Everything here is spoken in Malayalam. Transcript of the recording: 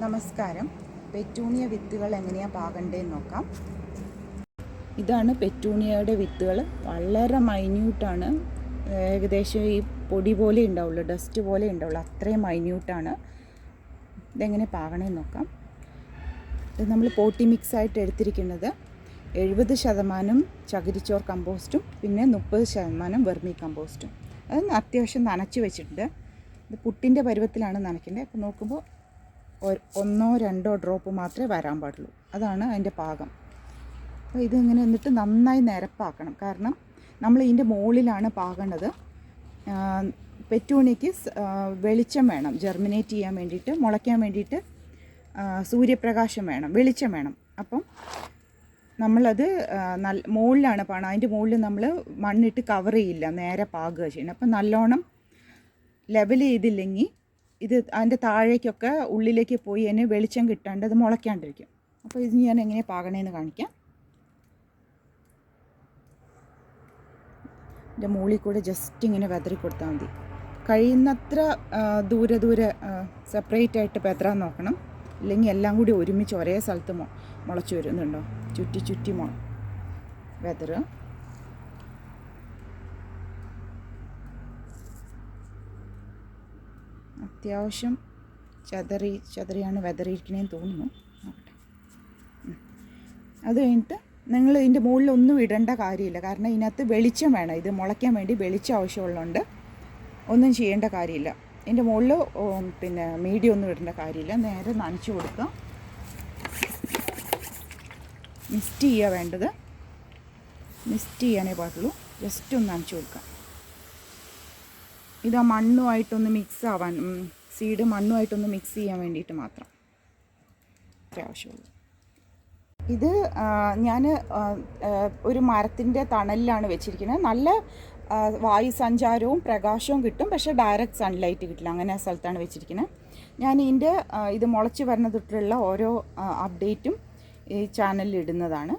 നമസ്കാരം. പെറ്റൂണിയ വിത്തുകൾ എങ്ങനെയാണ് പാകണ്ടേന്ന് നോക്കാം. ഇതാണ് പെറ്റൂണിയയുടെ വിത്തുകൾ. വളരെ മൈന്യൂട്ടാണ്. ഏകദേശം ഈ പൊടി പോലെ ഉണ്ടാവുള്ളൂ ഡസ്റ്റ് പോലെ ഉണ്ടാവുള്ളൂ. അത്രയും മൈന്യൂട്ടാണ്. ഇതെങ്ങനെ പാകണേ നോക്കാം. ഇത് നമ്മൾ പോട്ടി മിക്സ് ആയിട്ട് എടുത്തിരിക്കുന്നത് എഴുപത് ശതമാനം ചകിരിച്ചോർ കമ്പോസ്റ്റും പിന്നെ മുപ്പത് ശതമാനം വെർമി കമ്പോസ്റ്റും. അത് അത്യാവശ്യം നനച്ച് വെച്ചിട്ടുണ്ട്. ഇത് പുട്ടിന്റെ പരുവത്തിലാണ് നനയ്ക്കേണ്ടത്. അപ്പോൾ നോക്കുമ്പോൾ ഒന്നോ രണ്ടോ ഡ്രോപ്പ് മാത്രമേ വരാൻ പാടുള്ളൂ. അതാണ് അതിന്റെ പാകം. അപ്പോൾ ഇതിങ്ങനെ എന്നിട്ട് നന്നായി നിരപ്പാക്കണം. കാരണം നമ്മൾ ഇതിന്റെ മുകളിലാണ് പാകേണ്ടത്. പെറ്റൂണിക്ക് വെളിച്ചം വേണം. ജെർമിനേറ്റ് ചെയ്യാൻ വേണ്ടിയിട്ട് മുളയ്ക്കാൻ വേണ്ടിയിട്ട് സൂര്യപ്രകാശം വേണം. വെളിച്ചം വേണം. അപ്പം നമ്മളത് നല്ല മുകളിലാണ് പണം അതിന്റെ മുകളിൽ നമ്മൾ മണ്ണിട്ട് കവർ ചെയ്യില്ല. നേരെ പാകുക ചെയ്യണം അപ്പം നല്ലോണം ലെവൽ ചെയ്തില്ലെങ്കിൽ ഇത് അതിന്റെ താഴേക്കൊക്കെ ഉള്ളിലേക്ക് പോയി അതിന് വെളിച്ചം കിട്ടാണ്ട് അത് മുളയ്ക്കാണ്ടിരിക്കും. അപ്പോൾ ഇത് ഞാൻ എങ്ങനെ പാകണേന്ന് കാണിക്കാം. എന്റെ മുകളിൽ കൂടെ ജസ്റ്റ് ഇങ്ങനെ വെതറി കൊടുത്താൽ മതി. കഴിയുന്നത്ര ദൂരെ ദൂരെ സെപ്പറേറ്റ് ആയിട്ട് പെതറാൻ നോക്കണം. അല്ലെങ്കിൽ എല്ലാം കൂടി ഒരുമിച്ച് ഒരേ സ്ഥലത്ത് മുളച്ചു വരുന്നുണ്ടോ? ചുറ്റി ചുറ്റി മൊ വെതറുക. അത്യാവശ്യം ചതറി ചതറിയാണ് വെതറിയിരിക്കണേന്ന് തോന്നുന്നു. അത് കഴിഞ്ഞിട്ട് നിങ്ങൾ ഇതിന്റെ മുകളിൽ ഒന്നും ഇടേണ്ട കാര്യമില്ല. കാരണം ഇതിനകത്ത് വെളിച്ചം വേണം. ഇത് മുളയ്ക്കാൻ വേണ്ടി വെളിച്ചം ആവശ്യമുള്ളതുകൊണ്ട് ഒന്നും ചെയ്യേണ്ട കാര്യമില്ല. ഇതിന്റെ മുകളിൽ പിന്നെ മീഡിയം ഒന്നും ഇടേണ്ട കാര്യമില്ല. നേരെ നനച്ച് കൊടുക്കുക. മിസ്റ്റ് ചെയ്യുക വേണ്ടത്. മിസ്റ്റ് ചെയ്യാനേ പാടുള്ളൂ. ജസ്റ്റ് ഒന്ന് നനച്ച് കൊടുക്കുക. ഇത് ആ മണ്ണുമായിട്ടൊന്ന് മിക്സ് ആവാൻ സീഡ് മണ്ണുമായിട്ടൊന്ന് മിക്സ് ചെയ്യാൻ വേണ്ടിയിട്ട് മാത്രം. അത്രേ ആവശ്യമുള്ളൂ. ഇത് ഞാൻ ഒരു മരത്തിന്റെ തണലിലാണ് വെച്ചിരിക്കുന്നത്. നല്ല വായു സഞ്ചാരവും പ്രകാശവും കിട്ടും. പക്ഷേ ഡയറക്റ്റ് സൺലൈറ്റ് കിട്ടില്ല. അങ്ങനെ ആ സ്ഥലത്താണ് വെച്ചിരിക്കുന്നത്. ഞാൻ ഇതിന്റെ ഇത് മുളച്ച് വരുന്ന തൊട്ടുള്ള ഓരോ അപ്ഡേറ്റും ഈ ചാനലിൽ ഇടുന്നതാണ്.